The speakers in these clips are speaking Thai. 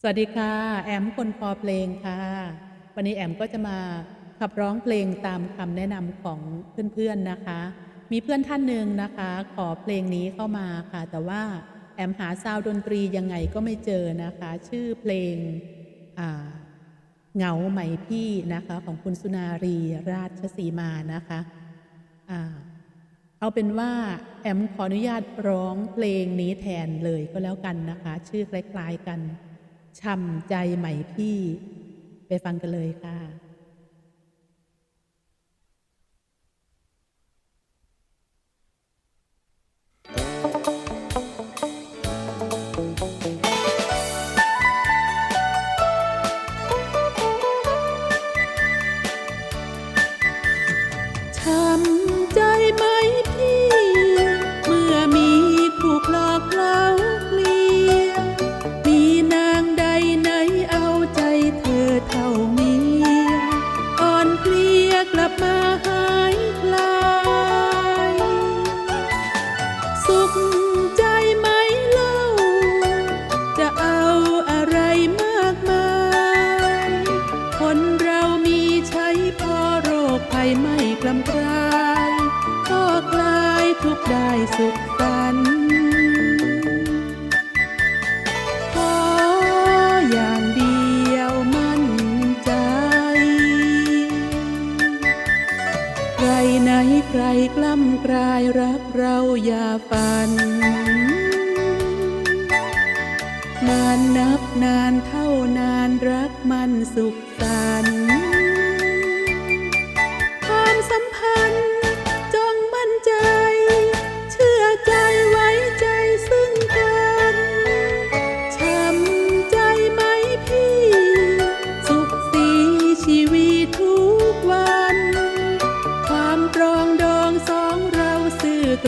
สวัสดีค่ะ แอมคนคอเพลงค่ะ วันนี้แอมก็จะมาขับร้องเพลงตามคำแนะนำของเพื่อนๆนะคะ มีเพื่อนท่านหนึ่งนะคะ ขอเพลงนี้เข้ามาค่ะ แต่ว่าแอมหาซาวดนตรียังไงก็ไม่เจอนะคะ ชื่อเพลงเหงาไหมพี่นะคะ ของคุณสุนารีราชสีมานะคะอเอาเป็นว่าแอมขออนุญาตร้องเพลงนี้แทนเลยก็แล้วกันนะคะ ชื่อคล้ายๆกัน ช่ำใจใหม่พี่ ไปฟังกันเลยค่ะ เท่าเมียอ่อนเพลียกลับมาหายคลาย สุขใจไหมเล่า จะเอาอะไรมากมาย คนเรามีใช้พอโรคภัยไม่กลำกลาย ก็คลายทุกได้สุขสัน รักเราอย่าฝัน นานนับนานเท่านานรักมันสุขสันต์ความสัมพันธ์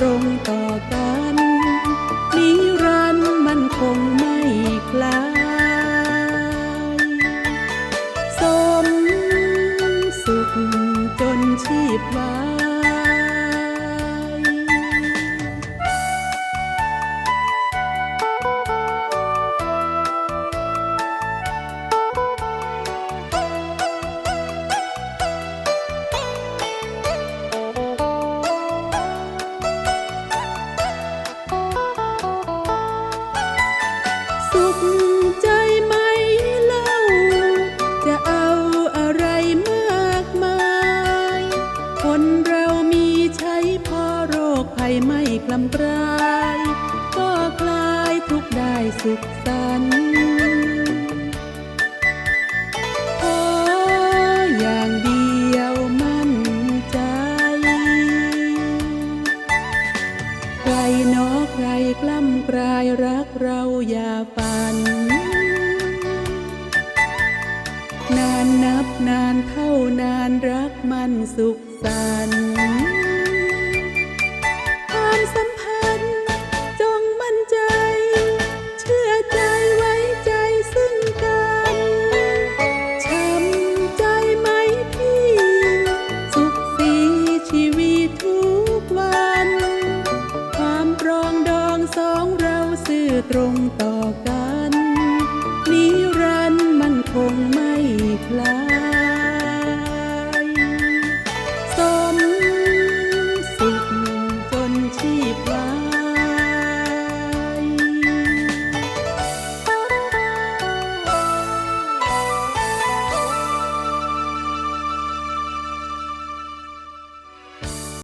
ตรงต่อำกลายก็คลายทุกได้สุขสันขออย่างเดียวมั่นใจ ใครนอใครกล้ำกลายรักเราอย่าฝัน นานนับนานเท่านานรักมันสุขสันต์ ซื่อตรงต่อกันนิรันดร์มันคงไม่คลา